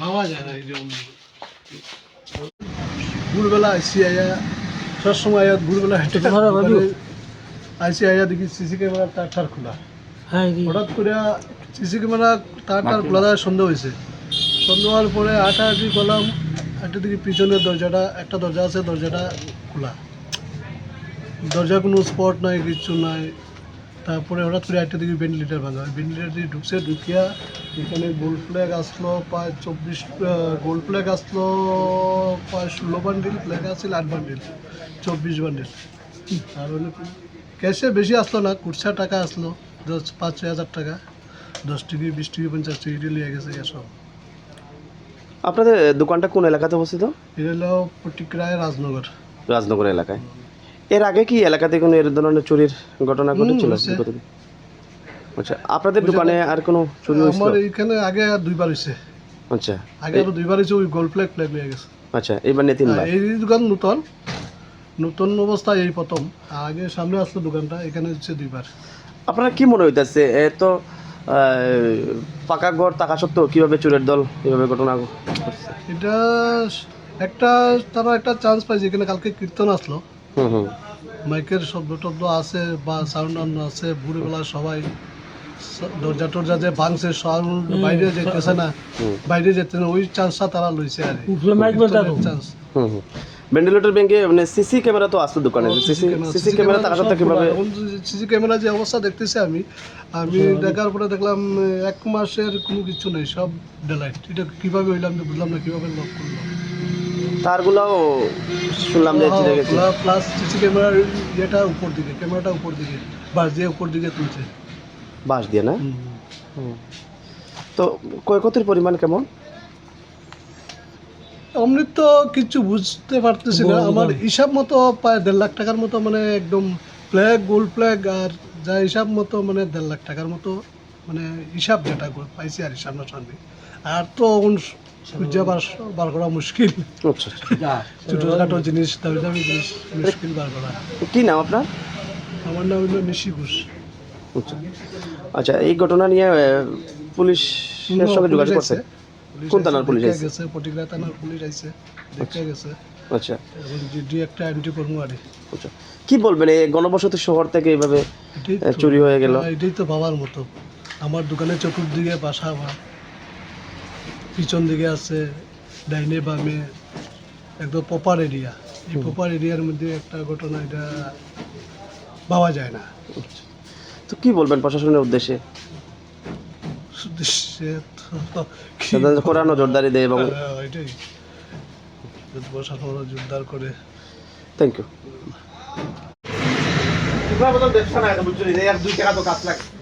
ভাবা যায় না এরকম ভোরবেলা আইসি আইয়া সবসময় আইয়া ভোরবেলা হেঁটে আইসি আইয়া দেখি সিসি ক্যামেরা তার টার খোলা। হ্যাঁ হঠাৎ করে সিসি ক্যামেরা তার টার খোলা দেওয়ার সন্দেহ হয়েছে সন্দেহ হওয়ার পরে করলাম একটা দিকে পিছনের দরজাটা একটা দরজা আছে দরজাটা খোলা। দরজা কোনো স্পট নাই কিচ্ছু নাই। তারপরে হঠাৎ করে একটা দিকে ভেন্টিলেটার ভাঙা। ভেন্টিলেটার দিয়ে ঢুকছে ঢুকিয়া এখানে গোল্ড ফ্ল্যাগ আসলো প্রায় চব্বিশ গোল্ড ফ্ল্যাগ আসলো প্রায় ষোলো বান্ডিল ফ্ল্যাগ আসছিল আট বান্ডিল চব্বিশ বান্ডিল আর হলো ক্যাশে বেশি আসলো না কুড়ছা টাকা আসলো দশ পাঁচ ছয় হাজার টাকা। দশ টিকি বিশ টিকি পঞ্চাশ টিকি লিয়ে গেছে এসব আপনাদের দোকানটা কোন এলাকাতে অবস্থিত? এটা হলো প্রতিক্রিয়ায় রাজনগর। রাজনগর এলাকায়। এর আগে কি এলাকাতে কোনো এর ধরনের চুরির ঘটনা ঘটেছিল। আচ্ছা আপনাদের দোকানে আর কোনো চুরি হয়েছিল? আমার এইখানে আগে আর দুইবার হয়েছে। আচ্ছা। আগে আরও দুইবার হইছে ওই গোল্ড ফ্ল্যাগ ফ্ল্যাগ লিয়ে গেছে। আচ্ছা এইবার নিয়ে তিনবার। হ্যাঁ, এই দোকান নতুন। নতুন অবস্থায় এই প্রথম। আগে সামনে আসলো দোকানটা এখানে হচ্ছে দুইবার। আপনার কি মনে হইতেছে এ তো পাকা ঘর থাকা সত্ত্বেও কীভাবে চোরের দল এভাবে ঘটনা? এটা একটা তারা একটা চান্স পাইছে এখানে কালকে কীর্তন আসলো। মাইকের শব্দ টব্দ আছে বা সাউন্ড আছে ভোরবেলা সবাই দরজা টরজা যে ভাঙছে সাউন্ড বাইরে যেতেছে না বাইরে যেতে না ওই চান্সটা তারা লইছে আর। চান্স হুম হুম। ভেন্টিলেটর ব্যাংকে মানে সিসি ক্যামেরা তো আসতো দোকানে সিসি সিসি ক্যামেরা থাকা সত্ত্বেও কীভাবে সিসি ক্যামেরা যে অবস্থা দেখতেছি আমি আমি দেখার পরে দেখলাম এক মাসের কোনো কিছু নেই সব ডেলাইট এটা কীভাবে হইলাম বুঝলাম না কীভাবে লক করল তারগুলাও শুনলাম যে ছিঁড়ে গেছে। প্লাস সিসি ক্যামেরার ইয়েটা উপর দিকে ক্যামেরাটা উপর দিকে বাস দিয়ে উপর দিকে তুলছে। বাঁশ দিয়ে না। তো ক্ষয়ক্ষতির পরিমাণ কেমন? অমনি তো কিছু বুঝতে পারতেছি না। আমার হিসাব মতো প্রায় দেড় লাখ টাকার মতো মানে একদম ফ্ল্যাগ গোল্ড ফ্ল্যাগ আর যা হিসাব মতো মানে দেড় লাখ টাকার মতো মানে হিসাব যেটা পাইছি আর হিসাব না সামনে আর তো এখন খুঁজে বার বার করা মুশকিল। আচ্ছা আচ্ছা। ছোটোখাটো জিনিস দামি দামি জিনিস মুশকিল বার করা। কি নাম আপনার? আমার নাম হলো নিশি ঘোষ। আচ্ছা। আচ্ছা এই ঘটনা নিয়ে পুলিশের সঙ্গে যোগাযোগ করছে? কোন থানার পুলিশ গেছে পটিগ্রা থানার পুলিশ আইছে দেখে গেছে। আচ্ছা। জিডি একটা এন্ট্রি করব আরে আচ্ছা। কি বলবেন এই গণবসতি শহর থেকে এইভাবে। চুরি হয়ে গেল? এটাই তো ভাবার মতো। আমার দোকানের চতুর্দিকে বাসা আমার। পিছন দিকে আছে ডাইনে বামে একদম প্রপার এরিয়া এই প্রপার এরিয়ার মধ্যে একটা ঘটনা এটা ভাবা যায় না। তো কি বলবেন প্রশাসনের উদ্দেশ্যে? সে তো কি তাদের নজরদারি দেয় এবং হ্যাঁ, এটাই। যদি প্রশাসন জোরদার করে। থ্যাংক ইউ ব্যবসা না বুঝলি এক দুই টাকা তো কাজ লাগে